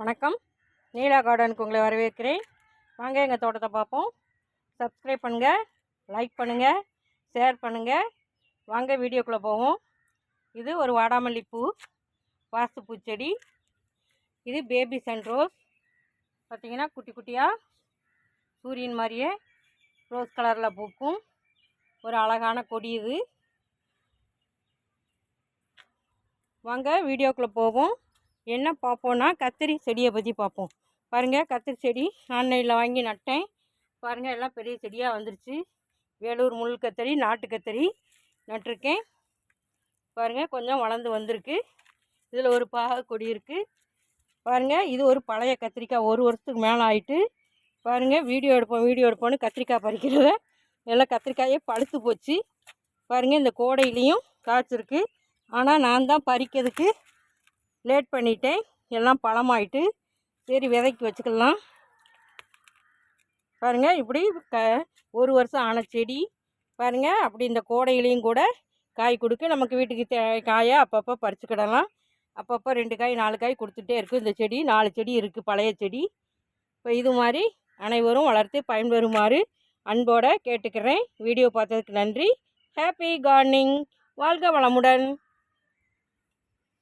வணக்கம். நீலா கார்டனுக்கு உங்களை வரவேற்கிறேன். வாங்க எங்கள் தோட்டத்தை பார்ப்போம். சப்ஸ்கிரைப் பண்ணுங்கள் லைக் பண்ணுங்கள் ஷேர் பண்ணுங்கள் வாங்க வீடியோக்குள்ளே போவோம். இது ஒரு வாடாமல்லி பூ வாஸ்து பூச்செடி இது பேபி சன்ரோஸ் பார்த்தீங்கன்னா குட்டி குட்டியாக சூரியன் மாதிரியே ரோஸ் கலரில் பூக்கும். ஒரு அழகான கொடி இது. வாங்க வீடியோக்குள்ளே போவோம். என்ன பார்ப்போன்னா கத்திரி செடியை பற்றி பார்ப்போம். பாருங்கள் கத்திரி செடி ஆன்லைனில் வாங்கி நட்டேன். பாருங்கள் எல்லாம் பெரிய செடியாக வந்துருச்சு. வேலூர் முள் கத்திரி நாட்டு கத்திரி நட்டிருக்கேன். பாருங்கள் கொஞ்சம் வளர்ந்து வந்திருக்கு. இதில் ஒரு பாக கொடி இருக்குது பாருங்கள் இது ஒரு பழைய கத்திரிக்காய். ஒரு வருஷத்துக்கு மேலே ஆகிட்டு பாருங்கள் வீடியோ எடுப்போம் வீடியோ எடுப்போம்னு கத்திரிக்காய் பறிக்கிறத. எல்லாம் கத்திரிக்காயே பழுத்து போச்சு. பாருங்கள் இந்த கோடையிலையும் காய்ச்சிருக்கு. ஆனால் நான் தான் பறிக்கிறதுக்கு லேட் பண்ணிட்டேன். எல்லாம் பழமாயிட்டு சரி விதைக்கு வச்சுக்கலாம். பாருங்கள் இப்படி க ஒரு வருஷம் ஆன செடி. பாருங்கள் அப்படி இந்த கோடையிலையும் கூட காய் கொடுக்க நமக்கு வீட்டுக்கு தே காயை அப்பப்போ பறிச்சுக்கிடலாம். அப்பப்போ ரெண்டு காய் நாலு காய் கொடுத்துட்டே இருக்கும் இந்த செடி. நாலு செடி இருக்குது பழைய செடி. இப்போ இது மாதிரி அனைவரும் வளர்த்து பயன்பெறுமாறு அன்போடு கேட்டுக்கிறேன். வீடியோ பார்த்ததுக்கு நன்றி. ஹாப்பி கார்டனிங் வாழ்க வளமுடன்.